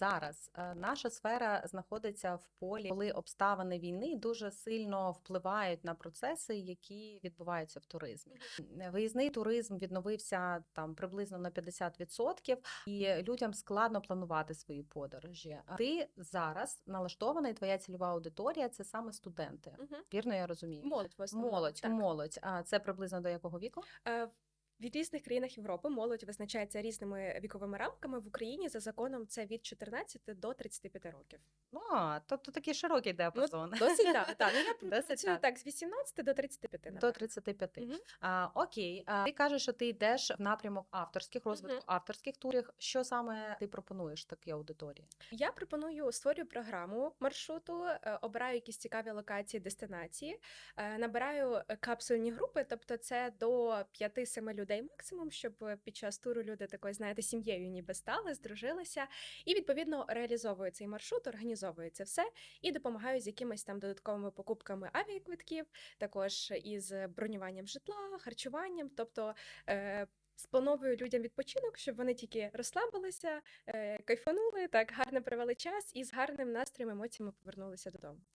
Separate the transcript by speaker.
Speaker 1: Зараз е, наша сфера знаходиться в полі, коли обставини війни дуже сильно впливають на процеси, які відбуваються в туризмі. Виїзний туризм відновився там приблизно на 50%, і людям складно планувати свої подорожі. А Ти зараз налаштований, твоя цільова аудиторія це саме студенти.
Speaker 2: Мгм.
Speaker 1: Вірно, я розумію.
Speaker 2: Молодь.
Speaker 1: Молодь,
Speaker 2: так.
Speaker 1: молодь. А це приблизно до якого віку?
Speaker 2: Е, В різних країнах Європи молодь визначається різними віковими рамками. В Україні за законом це від 14 до 35 років.
Speaker 1: Ну, а, тобто такий широкий діапазон.
Speaker 2: Досить так. так. Ну, я
Speaker 1: Досить
Speaker 2: працюю
Speaker 1: так.
Speaker 2: так з 18 до 35.
Speaker 1: До
Speaker 2: напевно.
Speaker 1: 35.
Speaker 2: Мгм.
Speaker 1: А, окей, а, ти кажеш, що ти йдеш в напрямок авторських розвитку
Speaker 2: Мгм.
Speaker 1: авторських турів. Що саме ти пропонуєш такій аудиторії?
Speaker 2: Я пропоную створюю програму маршруту, е, обираю якісь цікаві локації, дестинації, е, набираю е, капсульні групи, тобто це до 5-7 людей максимум, щоб під час туру люди такою, знаєте, сім'єю ніби стали, здружилися, і відповідно реалізовую цей маршрут, організовую це все і допомагаю з якимись там додатковими покупками авіаквитків, також із бронюванням житла, харчуванням, тобто. е, Сплановую людям відпочинок, щоб вони тільки розслабилися, е, кайфанули, так гарно провели час і з гарним настроєм, емоціями повернулися додому.